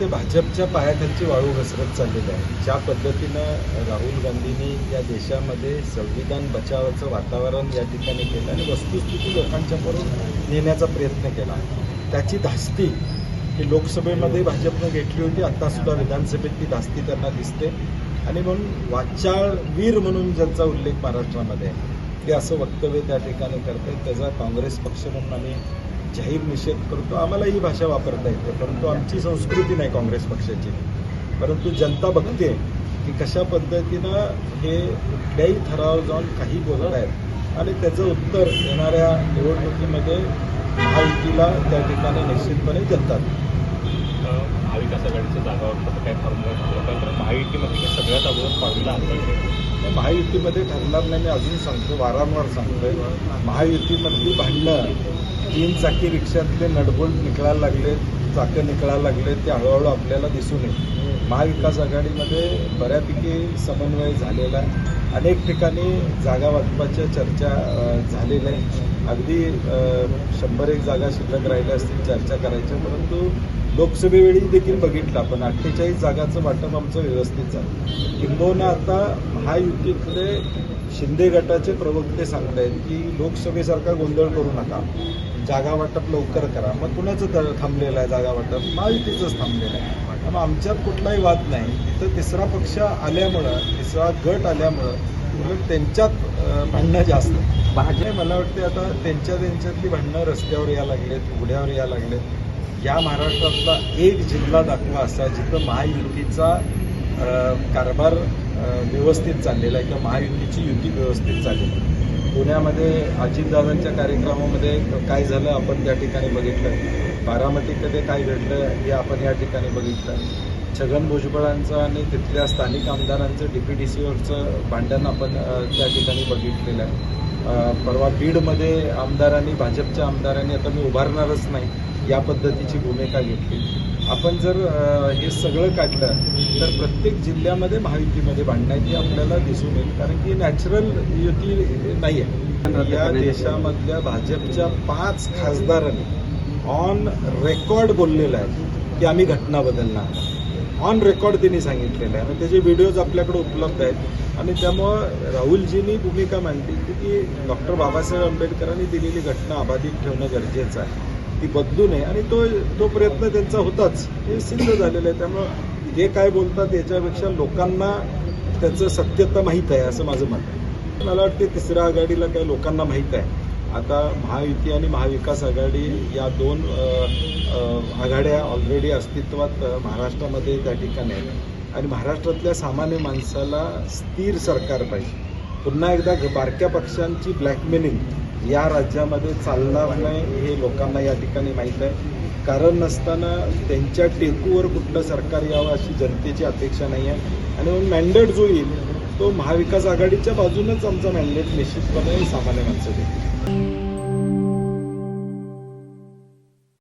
ते भाजपच्या पायाखालची वाळू घसरत चाललेली आहे. ज्या पद्धतीनं राहुल गांधींनी या देशामध्ये संविधान बचावाचं वातावरण या ठिकाणी केलं आणि वस्तुस्थिती लोकांच्या बरोबर नेण्याचा प्रयत्न केला. त्याची धास्ती ही लोकसभेमध्ये भाजपनं घेतली होती. आत्तासुद्धा विधानसभेत ती धास्ती त्यांना दिसते. आणि म्हणून वाचाळ वीर म्हणून ज्यांचा उल्लेख महाराष्ट्रामध्ये आहे ते असं वक्तव्य त्या ठिकाणी करते त्याचा काँग्रेस पक्ष म्हणून आम्ही जाहीर निषेध करतो आम्हाला ही भाषा वापरता येते. परंतु आमची संस्कृती नाही काँग्रेस पक्षाची. परंतु जनता बघते की कशा पद्धतीनं हे कुठल्याही थरावर जाऊन काही बोलत आहेत. आणि त्याचं उत्तर येणाऱ्या निवडणुकीमध्ये महायुतीला त्या ठिकाणी निश्चितपणे देतात. महाविकास आघाडीच्या जागावर तसं काय फॉर्म्युला कारण महायुतीमध्ये हे सगळ्यात अगोदर फॉर्म्युला हाताळलं महायुतीमध्ये ठरणार नाही मी अजून सांगतो वारंवार सांगतोय. महायुतीमधली भांडणं तीन चाकी रिक्षातले नडबोल्ट निघायला लागले चाकं निकळायला लागले ते हळूहळू आपल्याला दिसून येईल. महाविकास आघाडीमध्ये बऱ्यापैकी समन्वय झालेला आहे. अनेक ठिकाणी जागा वाटपाच्या चर्चा झालेल्या आहे अगदी शंभर एक जागा शिल्लक राहिल्या असतील चर्चा करायच्या परंतु लोकसभेवेळी देखील बघितलं आपण. अठ्ठेचाळीस जागाचं वाटप आमचं व्यवस्थित झालं. किंबहुना आता महायुतीतले शिंदे गटाचे प्रवक्ते सांगतायत की लोकसभेसारखा गोंधळ करू नका. जागा वाटप लवकर करा. मग कुणाचं थांबलेलं आहे जागा वाटप? महायुतीचंच थांबलेलं आहे. मग आमच्यात कुठलाही वाद नाही. तर तिसरा पक्ष आल्यामुळं तिसरा गट आल्यामुळं उलट त्यांच्यात भांडणं जास्त भाजप मला वाटते आता त्यांच्या त्यांच्यातली भांडणं रस्त्यावर या लागलेत उघड्यावर या लागलेत. या महाराष्ट्रातला एक जिल्हा दाखवा असा जिथं महायुतीचा कारभार व्यवस्थित चाललेला आहे किंवा महायुतीची युती व्यवस्थित चाललेली आहे. पुण्यामध्ये अजितदादांच्या कार्यक्रमामध्ये काय झालं? आपण त्या ठिकाणी बघितलं. बारामतीमध्ये काय घडलं हे आपण या ठिकाणी बघितलं. छगन भुजबळांचं आणि तिथल्या स्थानिक आमदारांचं डी पी डी सीवरचं भांडण आपण त्या ठिकाणी बघितलेलं आहे. परवा बीडमध्ये आमदारांनी भाजपच्या आमदारांनी आता मी उभारणारच नाही या पद्धतीची भूमिका घेतली. आपण जर हे सगळं काढलं तर प्रत्येक जिल्ह्यामध्ये महायुतीमध्ये भांडणं आपल्याला दिसून येईल कारण की नॅचरल युती नाही आहे या देशामधल्या भाजपच्या पाच खासदारांनी ऑन रेकॉर्ड बोललेलं आहे की आम्ही घटना बदलणार. ऑन रेकॉर्ड त्यांनी सांगितलेलं आहे. आणि त्याचे व्हिडिओज आपल्याकडे उपलब्ध आहेत. आणि त्यामुळं राहुलजींनी भूमिका मांडली की डॉक्टर बाबासाहेब आंबेडकरांनी दिलेली घटना अबाधित ठेवणं गरजेचं आहे. ती बदलू नये. आणि तो तो प्रयत्न त्यांचा होताच. हे सिद्ध झालेलं आहे. त्यामुळं जे काय बोलतात याच्यापेक्षा लोकांना त्याचं सत्यता माहीत आहे असं माझं मत आहे. मला वाटते तिसऱ्या आघाडीला काही लोकांना माहीत आहे. आता महायुती आणि महाविकास आघाडी या दोन आघाड्या ऑलरेडी अस्तित्वात महाराष्ट्रामध्ये त्या ठिकाणी आहेत. आणि महाराष्ट्रातल्या सामान्य माणसाला स्थिर सरकार पाहिजे. पुन्हा एकदा बारक्या पक्षांची ब्लॅकमेलिंग या राज्यामध्ये चालणार नाही हे लोकांना या ठिकाणी माहीत आहे. कारण नसताना त्यांच्या टेकूवर कुठलं सरकार यावं अशी जनतेची अपेक्षा नाही आहे. आणि मग मॅन्डेट जो येईल तो महाविकास आघाडीच्या बाजूनच आमचा मॅन्डेट निश्चितपणे सामान्य माणसं देईल